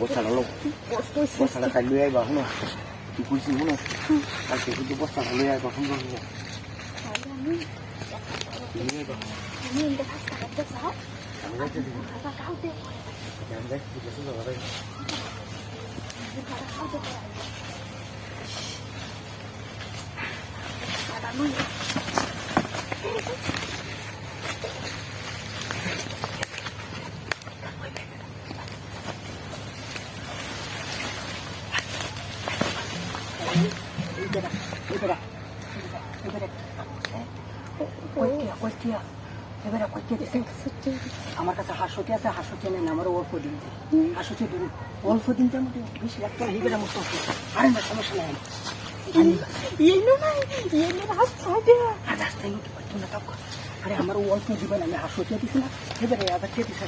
bolsalo lo bolsalo kai lui ai ba hono ki kun si hono ka ki kun bolsalo lui ai ba hono ini ba ini dah pasti ada sah Jangan jadi. Apa kau tu? Jangan jadi. Kita sudah ada. Kita kau tu. Ada mana? এবারে কইতে দিছেন আমার কাছে হাসুটি আছে হাসুটি নেন আমার অল্প দিন হাসুটি দিন অল্প দিন তো মোটে বিশ লাখ টাকা হিবেরা মুক্ত আরে না সমস্যা নাই আরে আমার অল্প জীবন আমি হাসুটি দিছি না এবারে আবার খেয়ে দিছে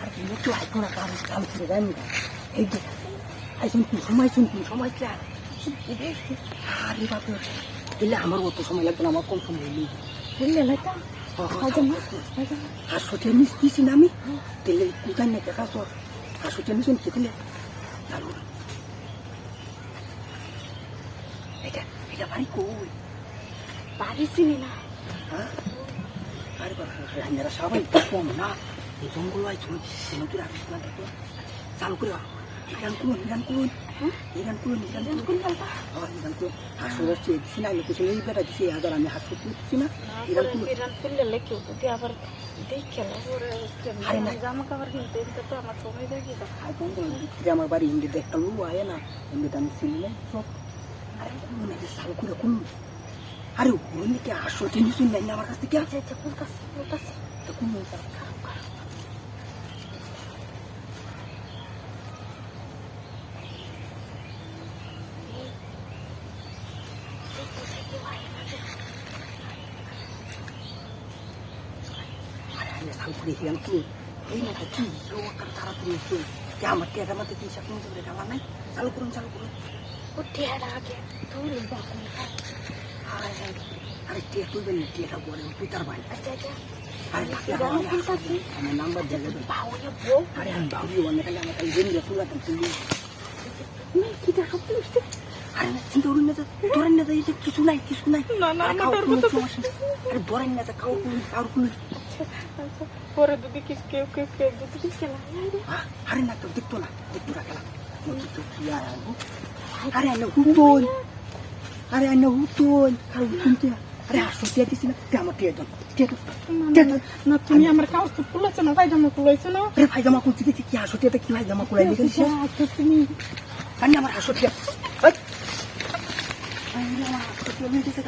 আরে একটু আইকোনা কারণ কাম করে দেন এই যে আইসুন কি সময় শুনছি সময় চা আরে বাবু এলে আমার অত সময় লাগবে না আমার কম সময় নেই। বুঝলে না হ্যাঁ, হ্যাঁ। হাসপাতালে মিস? দিছি না আমি। তেলে কোথায় না দেখা সব হাসপাতালে মিশন খেতে দারুণ। এটা এটা বাড়ি কই? বাড়ি চিনি না। হ্যাঁ? আরে বাবা সবাই জঙ্গল হয় চালু। করে ikan kun, ikan kun. Ikan kun, ikan kun. Oh, ikan kun. Hasu হচ্ছে দিছি না লোকে চলে এই বেটা দিছি হাজার আমি হাসু দিছি না ইরান কুল ইরান কুল লেকে উঠতে আবার দেখে না আরে না জামা কাপড় কিনতে এটা তো আমার সময় দেখি তো আর বন্ধু আমার বাড়ি ইন্ডিতে একটা লু আয় না এমনিতে আমি চিনি না সব আরে মনে হয় সাল করে কোন আরে ওর দিকে আসো চিনি শুনলেন আমার কাছ থেকে আচ্ছা আচ্ছা কোন কাছে কোন কাছে তো কোন কাছে সাল করে হিরাম তুই এই না কি ও কার তাড়াতাড়ি তুই যে আমার টেটা মাতে কি সাকুন করে আমার নাই চালু করুন চালু করুন উঠে আর আগে তুই বাবু আরে আরে টিয়া তুলবেন না টিয়াটা বলে তুই তার ভাই আচ্ছা আচ্ছা। আমার নাম্বার দিয়ে দেবেন আরে আমি ভাবি অনেক কালে আমার কাছে জেনে তুলা তুলি কিটা সত্যি উঠতে আরে না চিন্তা করুন না যে ধরেন না যে এটা কিছু নাই কিছু নাই। আরে না, খাও, ধরবো কোনো। আরে কোনো পরে যদি কিছু কেউ কেউ কেউ কিছু না আরে না তো দেখতো না দেখতো না খেলা দেখতো কি আর আরে আনে হুতন আরে আনে হুতন আর আসো টিয়া দিছি না টিয়া আমার টিয়া না তুমি আমার কাউস তো খুলেছো না পায়জামা খুলেছো না। আরে ভাই জামা করছি দেখি কি আসো টিয়াতে কি ভাই জামা দিছে? আচ্ছা তুমি। আরে আমার হাসো টিয়া এই। আরে আমার হাসো টিয়া লিখে দিছে